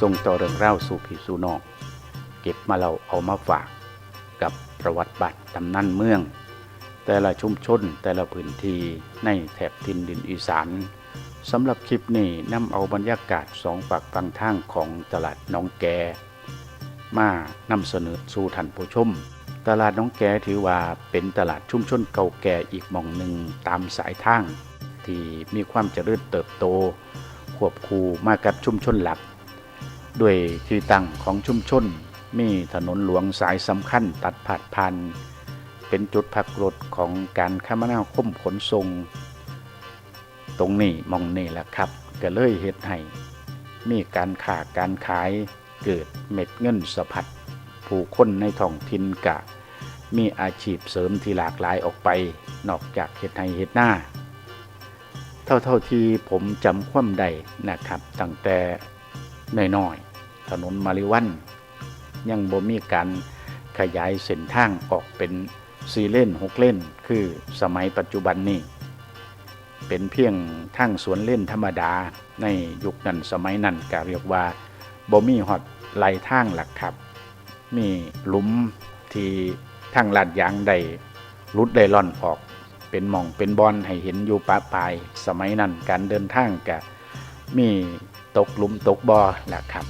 ส่งต่อเรื่องเล่าสู่พี่สู่น้องเก็บมาเราเอามาฝากกับประวัติบัตรตำนานเมือง แต่ละชุมชนแต่ละพื้นที่ในแถบทินดินอีสานสำหรับคลิปนี้นำเอาบรรยากาศสองฝักฟังทางของตลาดน้องแก มานำเสนอสู่ท่านผู้ชม ตลาดน้องแกถือว่าเป็นตลาดชุมชนเก่าแก่อีกมองหนึ่งตามสายทาง ที่มีความเจริญเติบโต ควบคู่มากับชุมชนหลัก ด้วยที่ตั้งของชุมชนมีถนนหลวงสายสำคัญตัดผ่านพัน เป็นจุดพักรถของการคมนาคมขนส่งตรงนี้มองนี่แหละครับ ก็เลยเฮ็ดให้มีการค้าการขายเกิดเม็ดเงินสะพัดผู้คนในท้องถิ่นกะ มีอาชีพเสริมที่หลากหลายออกไป นอกจากเฮ็ดไห้เฮ็ดหน้า เท่าเท่าที่ผมจำความได้นะครับตั้งแต่ น้อยๆถนนมาริวัน ยังบ่มีการขยายเส้นทางออกเป็นสีเล่นหกเล่น คือสมัยปัจจุบันนี้ เป็นเพียงทางสวนเล่นธรรมดาในยุคนั้นสมัยนั้นก็เรียกว่าบ่มีฮอดไหลทางหลักครับ มีหลุมที่ทางลาดยางได้รุดได้ล่อนออก เป็นหม่องเป็นบอนให้เห็นอยู่ปะปลาย สมัยนั้นการเดินทางก็มี ตกหลุมตกบ่อแหละครับ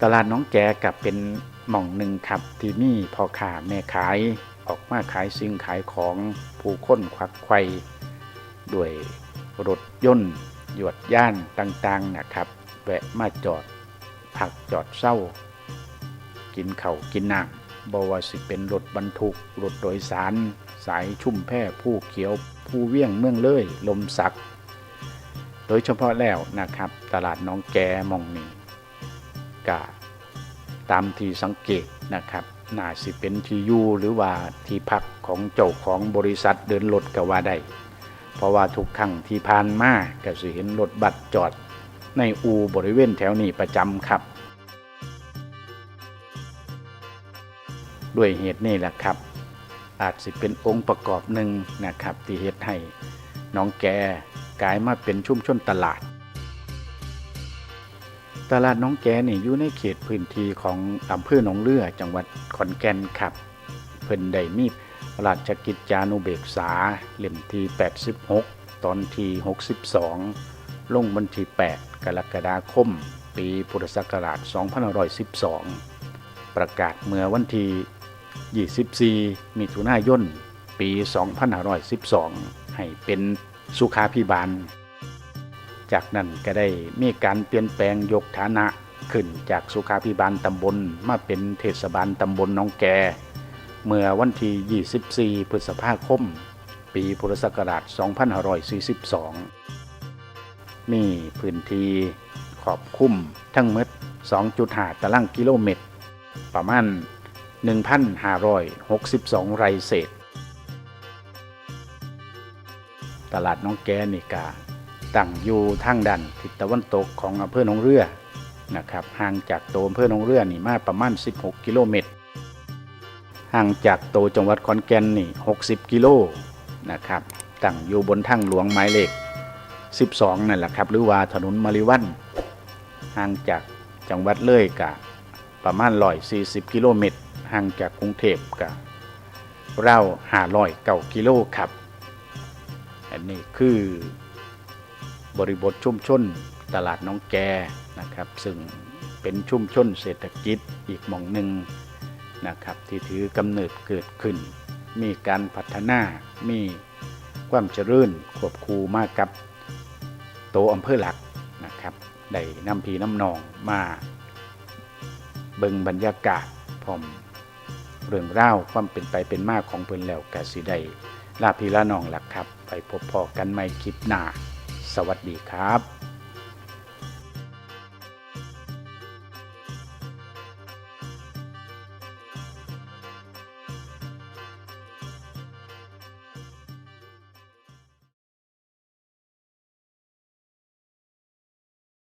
ตลาดน้องแกกับเป็นหม่องหนึ่งครับที่มีพ่อค้าแม่ขายออกมาขายสิ่งขายของผู้คนควักไข่ด้วยรถยนต์หยวดย่านต่างๆนะครับ แวะมาจอดผักจอดเศร้า กินเขา่ากินน้ำบว่าสิเป็นรถบรรทุกรถโดยสาร สายชุ่มแพร่ผู้เขียว ผู้เวียงเมืองเลย ลมสัก โดยเฉพาะแล้วนะครับ ตลาดน้องแกมองนี้กะตามที่สังเกตนะครับน่าสิเป็นที่อยู่หรือว่าที่พักของเจ้าของบริษัทเดินรถก็ว่าได้ เพราะว่าทุกครั้งที่ผ่านมาก็สิเห็นรถบัสจอด ในอูบริเวณแถวนี้ประจำครับ ด้วยเหตุนี้แหละครับ อาจสิเป็นองค์ประกอบหนึ่งนะครับ ที่เหตุให้น้องแก กลายมาเป็นชุมชนตลาด ตลาดน้องแกนี่อยู่ในเขตพื้นที่ของอำเภอหนองเรือจังหวัดขอนแก่นครับเพิ่นได้มีราชกิจจานุเบกษาเล่มที่ 86 ตอนที่ 62 ลงวันที่ 8 กรกฎาคม ปีพุทธศักราช 2512 ประกาศเมื่อวันที่ 24 มิถุนายน ปี 2512 ให้เป็น สุขาพิบาล จากนั้นก็ได้มีการเปลี่ยนแปลงยกฐานะขึ้นจากสุขาพิบาลตำบลมาเป็นเทศบาลตำบลน้องแก เมื่อวันที่ 24 พฤษภาคม ปีพุทธศักราช 2542 มีพื้นที่ขอบคุ้มทั้งหมด2.5ตารางกิโลเมตร ประมาณ 1,562 ไร่เศษ ตลาดน้องแกนี่กาตั้งอยู่ทางด้านทิศตะวันตกของอำเภอหนองเรือนะครับห่างจากตัวอำเภอหนองเรือนี่มาประมาณ 16 กิโลเมตรห่างจากโตวจังหวัดขอนแก่นนี่ 60 กิโลนะครับตั้งอยู่บนทางหลวงหมายเลข 12 นั่นแหละครับ หรือว่าถนนมาริวันห่างจากจังหวัดเลยกะประมาณ140กิโลเมตรห่างจากกรุงเทพกะราว500เก้ากิโลครับ นนี้คือบริบทชุมชนตลาดน้องแกนะครับ ซึ่งเป็นชุมชนเศรษฐกิจอีกมองหนึ่งนะครับ ที่ถือกำเนิดเกิดขึ้น มีการพัฒนา มีความเจริญควบคู่มากับโตอำเภอหลักนะครับได้นำพีน้ำนองมาเบิงบรรยากาศพร้อมเรื่องราวความเป็นไปเป็นมาของเพิ่นแล้วกสิได้ลาพีละนองหลักครับ พบพอกันใหม่คลิปหน้า สวัสดีครับ